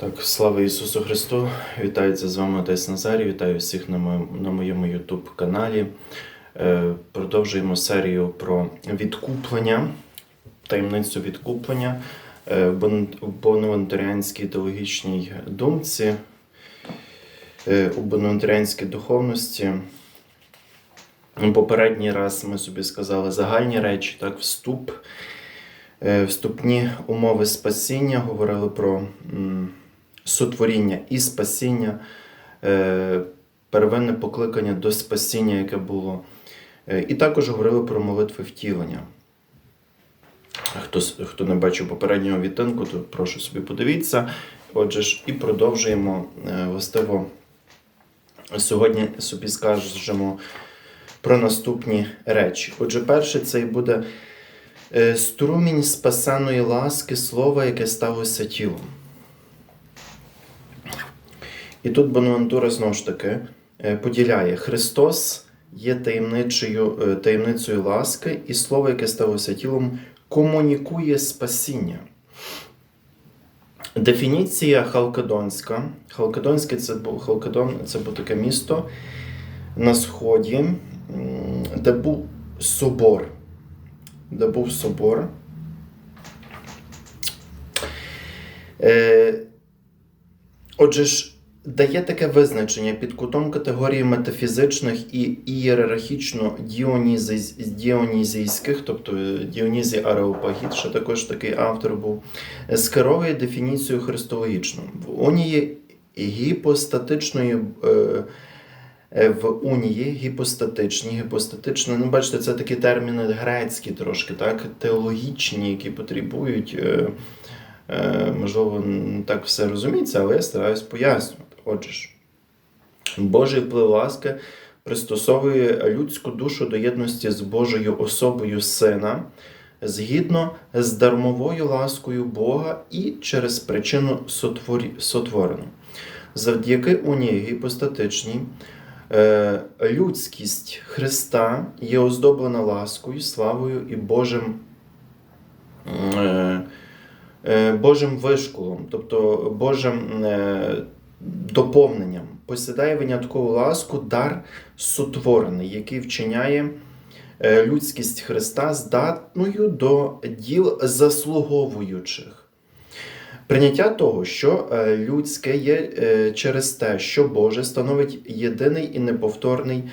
Так, слава Ісусу Христу! Вітається з вами Отець Назарій. Вітаю всіх на моєму, на моєму YouTube каналі. Е, продовжуємо серію про відкуплення, таємницю відкуплення е, в бон- в теологічній думці, е, у бонавентаріанській духовності. Попередній раз ми собі сказали загальні речі, так, вступ. Е, Вступні умови спасіння говорили про м, сотворіння і спасіння, е, первинне покликання до спасіння, яке було. Е, І також говорили про молитви втілення. Хто, хто не бачив попереднього відтинку, то прошу собі подивіться. Отже ж, і продовжуємо е, властиво. Сьогодні собі скажемо про наступні речі. Отже, перше, це і буде струмінь спасеної ласки, слова, яке сталося тілом. І тут Бонавентура знову ж таки е, поділяє Христос є таємничою, е, таємницею ласки, і слово, яке сталося тілом, комунікує спасіння. Дефініція Халкидонська. Халкидонське це був Халкидон, це було таке місто на сході, де був собор. Де був собор. Е, Отже ж, дає таке визначення під кутом категорії метафізичних і ієрархічно діонізійських, тобто е, Діонізій Ареопагіт, що також такий автор був, е, скеровує дефініцію христологічну. В унії гіпостатичної. Е, е, в унії гіпостатичні, гіпостатичні, ну бачите, це такі терміни грецькі трошки, так, теологічні, які потребують. Е, Е, можливо, не так все розуміється, але я стараюсь пояснювати. Отже Божий вплив ласки пристосовує людську душу до єдності з Божою особою Сина згідно з дармовою ласкою Бога і через причину сотворі... сотворену. Завдяки унії гіпостатичній, е, людськість Христа є оздоблена ласкою, славою і Божим. Е, е, Божим вишколом, тобто Божим доповненням, посідає виняткову ласку дар сотворений, який вчиняє е, людськість Христа здатною до діл заслуговуючих. Прийняття того, що е, людське є е, через те, що Боже становить єдиний і неповторний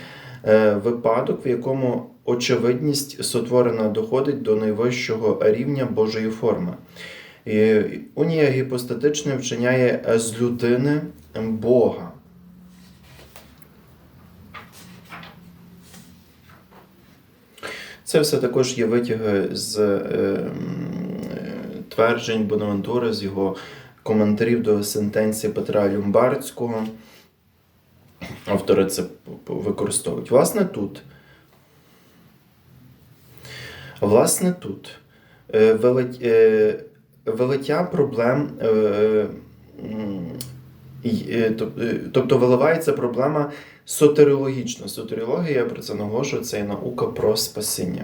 випадок, в якому очевидність сотворена доходить до найвищого рівня Божої форми. І Унія гіпостатична вчиняє з людини Бога. Це все також є витяги з е, е, тверджень Бонавентури, з його коментарів до сентенції Петра Люмбардського. Автори це використовують. Власне, тут. Власне, тут е, велить, е, велиття проблем. Е, і, е, тоб- Тобто виливається проблема сотеріологічна. Сотеріологія, я про це наголошую, це є наука про спасіння.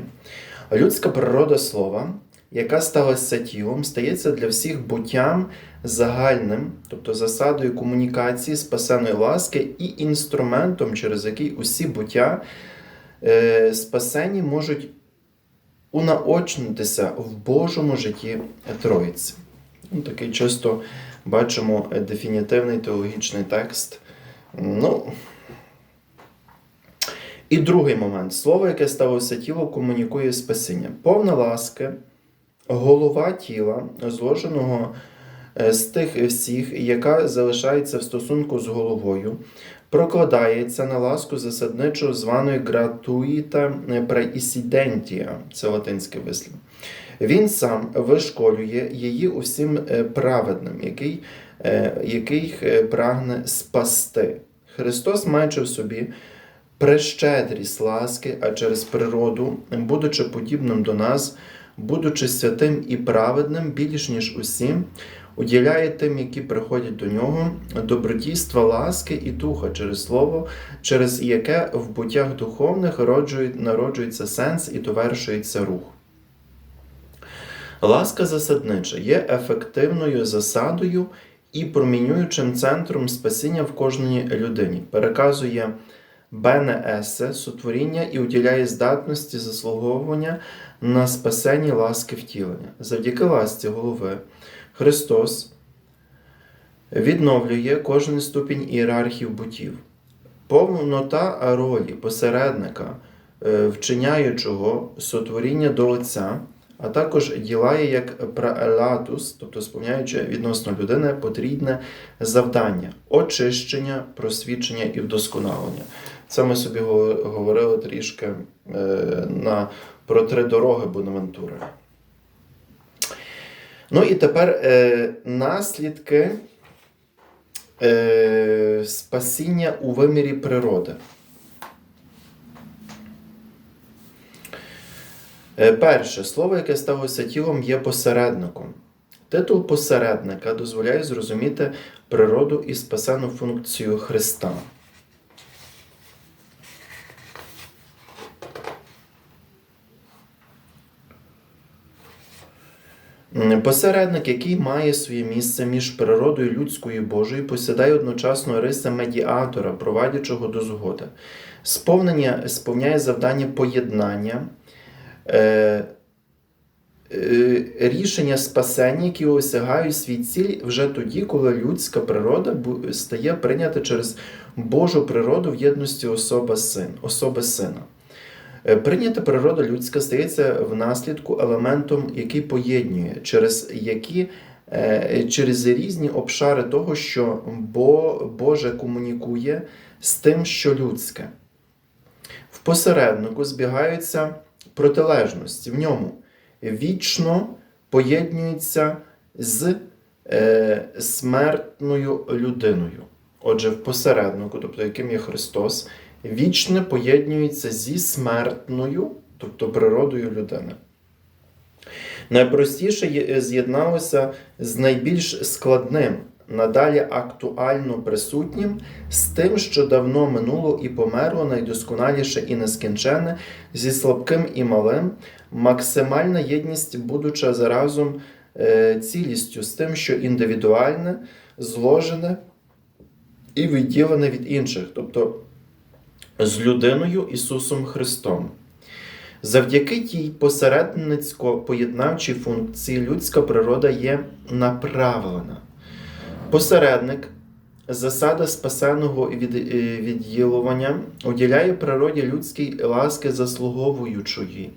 Людська природа слова, яка сталася тілом, стається для всіх буттям загальним, тобто засадою комунікації спасеної ласки і інструментом, через який усі буття е, спасені можуть унаочнитися в Божому житті Троїці. Ну, такий чисто бачимо е, дефінітивний теологічний текст. Ну, і другий момент. Слово, яке сталося тіло, комунікує спасіння. Повна ласки, голова тіла, зложеного е, з тих всіх, яка залишається в стосунку з головою, прокладається на ласку засадничу званої гратуїта преісідентія, це латинське вислів. Він сам вишколює її усім е, праведним, який, е, який е, прагне спасти. Христос, маючи в собі прещедрість ласки, а через природу, будучи подібним до нас, будучи святим і праведним, більш ніж усім, уділяє тим, які приходять до нього, добродійства ласки і духа через слово, через яке в буттях духовних народжується сенс і довершується рух. Ласка засаднича є ефективною засадою і промінюючим центром спасіння в кожній людині. Переказує Бене Есе сотворіння і уділяє здатності заслуговування на спасення ласки втілення. Завдяки ласці голови Христос відновлює кожен ступінь ієрархів бутів. Повнота ролі посередника, е, вчиняючого сотворіння до Отця, а також ділає як праелатус, тобто сповняючи відносно людини потрібне завдання очищення, просвідчення і вдосконалення. Це ми собі говорили трішки е, на, про три дороги Бонавентури. Ну і тепер е, наслідки е, спасіння у вимірі природи. Перше, слово, яке сталося тілом, є посередником. Титул посередника дозволяє зрозуміти природу і спасену функцію Христа. Посередник, який має своє місце між природою людською і Божою, посідає одночасно риси медіатора, провадячого до згоди. Сповнення сповняє завдання поєднання, е, е, рішення спасення, які осягають свій ціль вже тоді, коли людська природа стає прийнята через Божу природу в єдності особа син, особи сина. Е, Прийнята природа людська стається внаслідку елементом, який поєднує, через які е, через різні обшари того, що Бо, Боже комунікує з тим, що людське. В посереднику збігаються протилежності. В ньому вічно поєднується з е, смертною людиною. Отже, в посереднику, тобто яким є Христос, вічне поєднується зі смертною, тобто природою людини. Найпростіше з'єдналося з найбільш складним, надалі актуально присутнім, з тим, що давно минуло і померло, найдосконаліше і нескінчене, зі слабким і малим, максимальна єдність, будуча заразом е, цілістю з тим, що індивідуальне, зложене і відділене від інших, тобто з людиною Ісусом Христом. Завдяки тій посередницько-поєднавчій функції людська природа є направлена. Посередник, засада спасеного е, відділування, уділяє природі людській ласки заслуговуючої.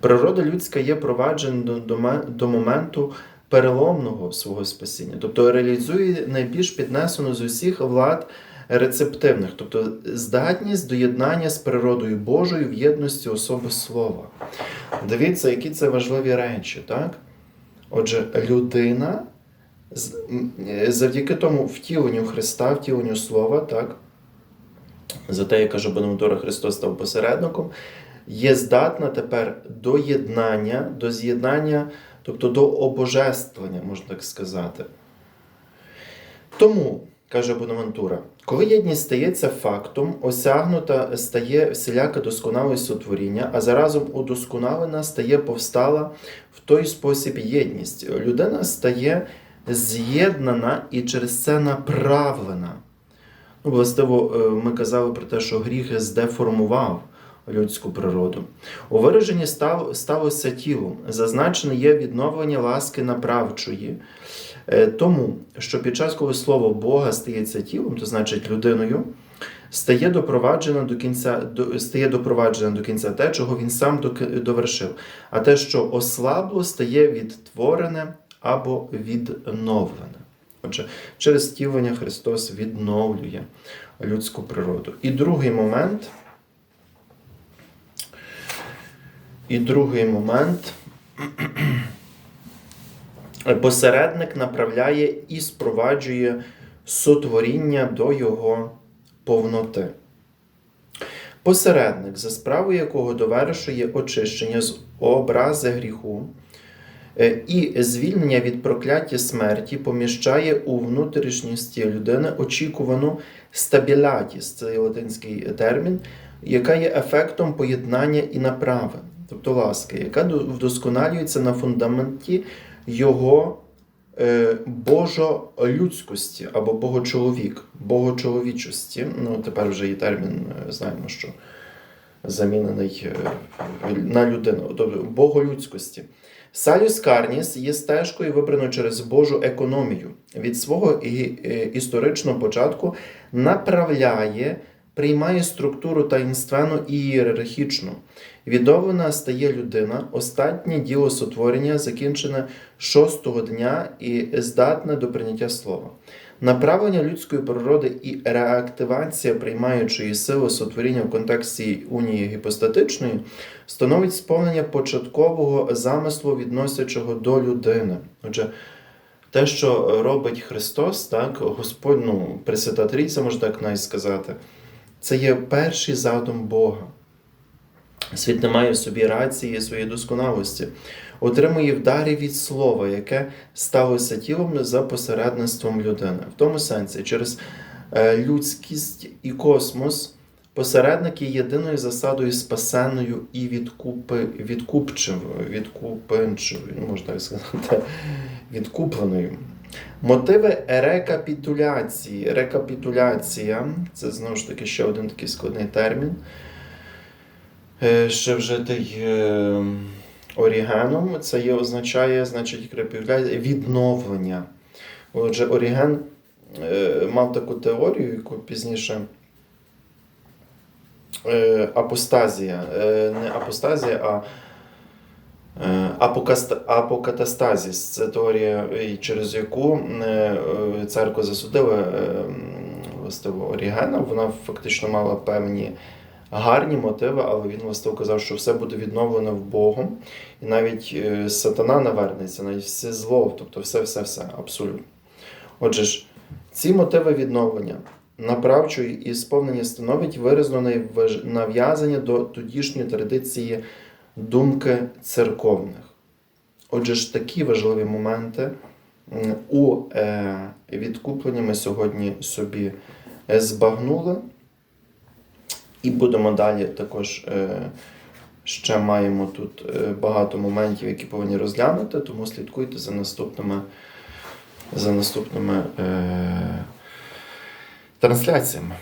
Природа людська є проваджена до, моменту переломного свого спасіння, тобто реалізує найбільш піднесену з усіх влад рецептивних, тобто здатність до єднання з природою Божою в єдності особи Слова. Дивіться, які це важливі речі, так? Отже, людина завдяки тому втіленню Христа, втіленню Слова, так? За те, як каже Бонавентура, Христос став посередником, є здатна тепер до єднання, до з'єднання, тобто до обожествлення, можна так сказати. Тому, каже Бонавентура, коли єдність стається фактом, осягнута стає всіляка досконалість сотворіння, а заразом удосконалена стає повстала в той спосіб єдність. Людина стає з'єднана і через це направлена. Ну, властиво, е, ми казали про те, що гріх здеформував людську природу. У вираженні став, сталося тілом. Зазначене є відновлення ласки направчої. Е, Тому, що під час, коли слово Бога стається тілом, то значить людиною, стає допроваджено до кінця, до, стає допроваджено до кінця те, чого він сам довершив. А те, що ослабло, стає відтворене або відновлене. Отже, через втілення Христос відновлює людську природу. І другий момент. І другий момент. Посередник направляє і спроваджує сотворіння до його повноти. Посередник, за справою якого довершує очищення з образи гріху і звільнення від прокляття смерті, поміщає у внутрішністі людини очікувану стабілятіс, це латинський термін, яка є ефектом поєднання і направи, тобто ласки, яка вдосконалюється на фундаменті його е, божолюдськості або богочоловік, богочоловічості. Ну, тепер вже є термін, е, знаємо, що замінений е, на людину, тобто боголюдськості. Салюс Карніс є стежкою, вибраною через Божу економію. Від свого е, історичного початку направляє, приймає структуру таїнственну і ієрархічну. Відована стає людина, останнє діло сотворення, закінчене шостого дня і здатне до прийняття слова. Направлення людської природи і реактивація приймаючої сили сотворіння в контексті унії гіпостатичної становить сповнення початкового замислу, відносячого до людини. Отже, те, що робить Христос, так, Господь, ну, Пресвята Трійця, можна так навіть сказати, це є перший задум Бога. Світ не має в собі рації своєї досконалості, отримує в дарі від слова, яке сталося тілом за посередництвом людини. В тому сенсі, через е, людськість і космос посередник є єдиною засадою спасенною і відкупи, відкупчивою, відкупенчивою, ну, можна так сказати, відкупленою. Мотиви рекапітуляції. Рекапітуляція це знову ж таки ще один такий складний термін. Е, Ще вжитий е, орігеном. Це є, означає, значить, відновлення. Отже, Оріген е, мав таку теорію, яку пізніше е, апостазія. Е, не апостазія, а Апокатастазіс це теорія, через яку церква засудила властиво Орігена. Вона фактично мала певні гарні мотиви, але він властиво казав, що все буде відновлено в Богом. І навіть е, сатана навернеться, навіть все зло, тобто все-все-все, абсолютно. Отже ж, ці мотиви відновлення направчої і сповнення становить виразно нав'язання до тодішньої традиції думки церковних. Отже ж, такі важливі моменти у е, відкупленні ми сьогодні собі е, збагнули. І будемо далі також е, ще маємо тут е, багато моментів, які повинні розглянути, тому слідкуйте за наступними, за наступними е, трансляціями.